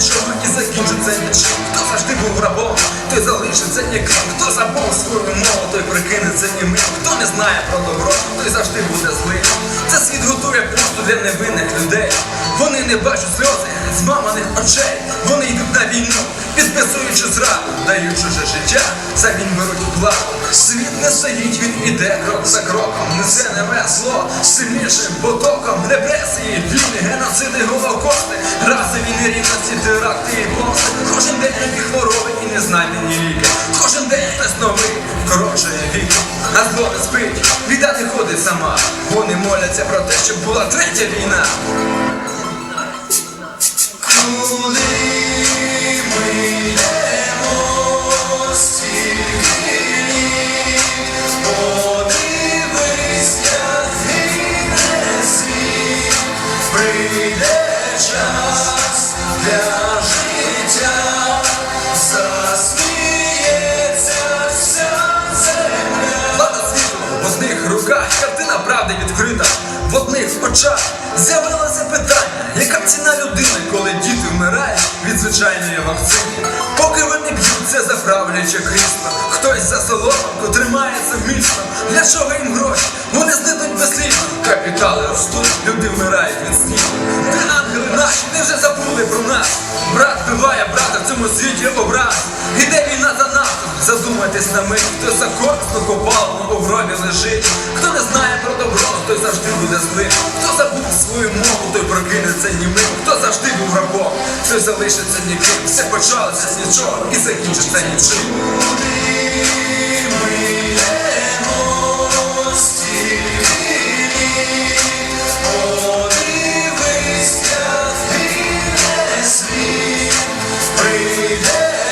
нічого і закінчиться нічим. Хто завжди був рабом, той залишиться ніким. Хто забув свою мову, той прикинеться німим. Хто не знає про добро, той завжди буде злим. Це світ готує пусту для невинних людей. Вони не бачать сльози з маминих очей. Вони йдуть на війну, підписуючи зраду, дають чуже життя, за він беруть плату. Світ не стоїть, він іде крок за кроком. Несе невесло сильнішим потоком. Репресії, війни, ліки. Кожен день хтось новий, коротшує вік. А збори спить, біда не ходить сама. Вони моляться про те, щоб була третя війна. Куди з'явилося питання, яка ціна людини, коли діти вмирають від звичайної вакцини. Поки вони б'ються за правляче крісло, хтось за соломинку тримається міцно. Для чого їм гроші? Вони знидуть безслідно. Капітали ростуть, люди вмирають від снігу. Ти ангели наші, не вже забули про нас. Брат биває, брата в цьому світі образ. Іде війна за нас. Задумайтесь на мить, хто за корисно копав, у гробі лежить. Хто не знає про добро, той завжди буде злим. Хто забув свою мову, той прокинеться німим. Хто завжди був рабом, той залишиться ніким. Все почалося з нічого і закінчиться нічим.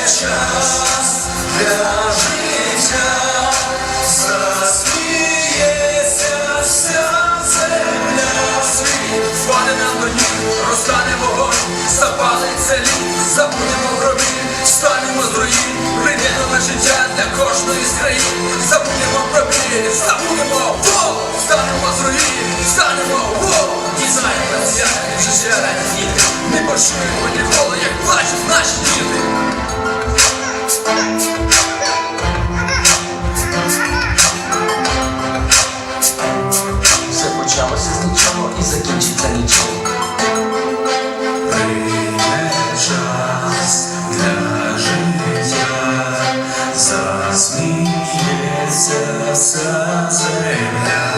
Час для життя, засміється вся земля. Світ впаде на ноги, розтане вогонь, запалиться літ, забудемо крові, станемо з руїн, прийде нове життя для кожної з країн, забудемо про біль, забудемо Бог, станемо з руїн, станемо Бог, дізнаємося, життя раді не почуємо ніколи, як плачуть наші діти. Все почалося з нічого і закінчиться нічим. Прийде час для життя, засміється вся земля.